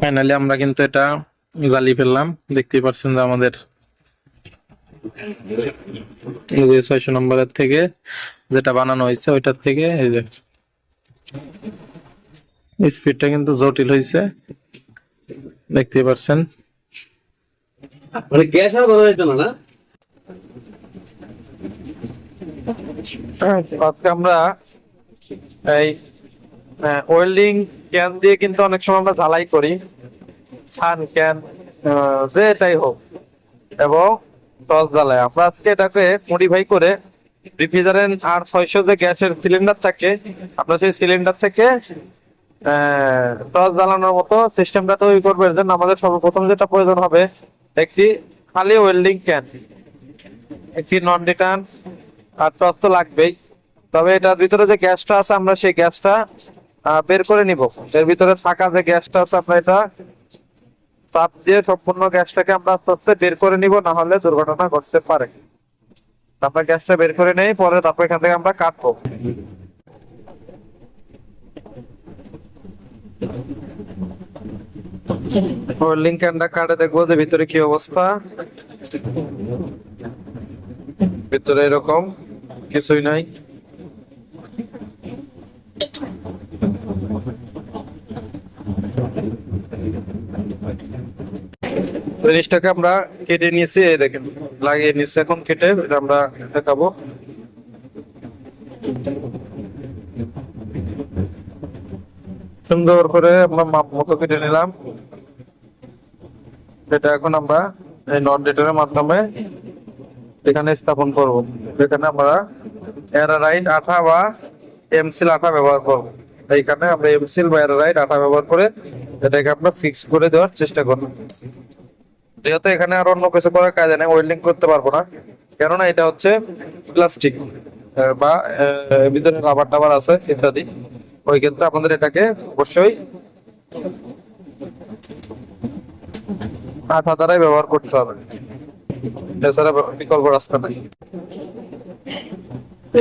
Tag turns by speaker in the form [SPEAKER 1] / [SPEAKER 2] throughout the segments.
[SPEAKER 1] Finally আমরা কিন্তু এটা জ্বালিয়ে ফেললাম। দেখতেই পাচ্ছেন যে আমাদের যে ছয়শো নম্বরের থেকে যেটা বানানো হয়েছে ওইটার থেকে এই যে স্পিডটা কিন্তু জটিল হয়েছে। দেখতেই পাচ্ছেন
[SPEAKER 2] মানে গ্যাস আর বোঝা যেত না না?
[SPEAKER 1] আজকে আমরা এই ওয়েল্ডিং ক্যান দিয়ে কিন্তু অনেক সময় আমরা ঝালাই করি। সান ক্যান যে এটাই হোক। এবং টস জ্বালায়। আমরা আজকে এটাকে মডিফাই করে রিফ্রিজারেন্ট আর ছয়শো যে গ্যাসের সিলিন্ডার থাকে, আমরা সেই সিলিন্ডার থেকে টস জ্বালানোর মতো সিস্টেমটা তৈরি করবে। জন্য আমাদের সর্বপ্রথম যেটা প্রয়োজন হবে, একটি খালি ওয়েল্ডিং ক্যান একটি নন রিটার্ন আর টস তো লাগবেই। তবে এটার ভিতরে যে গ্যাসটা আছে, আমরা সেই গ্যাসটা বের করে নিব। এর ভিতরে থাকা যে গ্যাসটা আছে আমরা এটা, তাপ দিয়ে সম্পূর্ণ গ্যাসটাকে আমরা আস্তে আস্তে বের করে নিব, না হলে দুর্ঘটনা ঘটতে পারে। আমরা গ্যাসটা বের করে নেই, পরে তারপর এখান থেকে আমরা কাটবো। কাটে দেখব যে ভিতরে কি অবস্থা। ভিতরে এরকম, কিছুই নাই। জিনিসটাকে আমরা কেটে নিয়েছি, এই দেখেন, লাগিয়ে নিয়েছি এখন কেটে আমরা দেখাবো। সুন্দর করে আমরা মাপ মতো কেটে নিলাম। এটা এখন আমরা এই নন ডেটারের মাধ্যমে এখানে স্থাপন করব। এখানে আমরা এরারাইট আঠা বা এমসিল আঠা ব্যবহার করব। এইখানে আমরা এমসিল বা এরারাইট আঠা ব্যবহার করে এটাকে আমরা ফিক্স করে দেওয়ার চেষ্টা করব। যেহেতু এখানে আর অন্য কিছু করার কাজে নেই ওয়েল্ডিং করতে পারব না। কেননা এটা হচ্ছে প্লাস্টিক বা ভিতরে রাবার টাবার আছে, ইত্যাদি। ওই ক্ষেত্রে আপনাদের এটাকে অবশ্যই আঠা দ্বারাই ব্যবহার করতে হবে। এছাড়া বিকল্প রাস্তা নাই।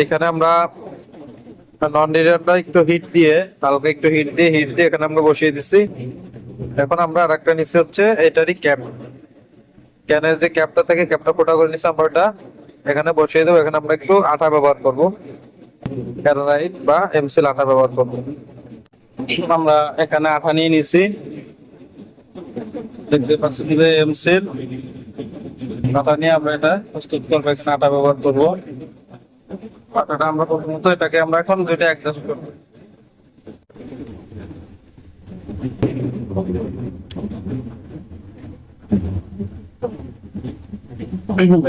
[SPEAKER 1] এখানে আমরা নন ডিরেক্টটা একটু হিট দিয়ে, হালকা একটু হিট দিয়ে হিট দিয়ে এখানে আমরা বসিয়ে দিচ্ছি এখন আমরা আর একটা নিচে হচ্ছে এটারই ক্যাপ ক্যানের যে ক্যাপটা থেকে ক্যাপটা ফোটা করে নিচ্ছি আমরা এখানে বসিয়ে দেবো, এখানে আমরা একটু আঠা ব্যবহার করব। ক্যারালাইট বা এমসিল আঠা ব্যবহার করব। আমরা এখানে আঠা নিয়ে নিছি। দেখতে পাচ্ছেন যে এমসিল আটা নিয়ে আমরা এটা প্রস্তুত করব, এখানে আটা ব্যবহার করব। আটাটা আমরা প্রথমত এটাকে আমরা এখন দুইটা অ্যাডজাস্ট করব।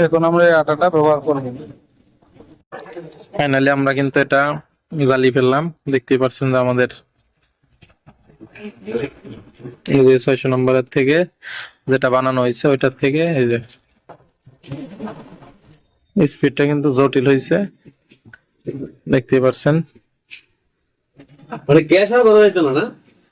[SPEAKER 1] এখন আমরা আটাটা ব্যবহার করব। ফাইনালি আমরা কিন্তু এটা জ্বালিয়ে ফেললাম। দেখতেই পাচ্ছেন যে আমাদের এই যে ছয়শো নম্বরের থেকে যেটা বানানো হয়েছে, ওইটার থেকে এই যে স্পিডটা কিন্তু জটিল হয়েছে। দেখতেই পারছেন।
[SPEAKER 2] মানে গ্যাস আর না না?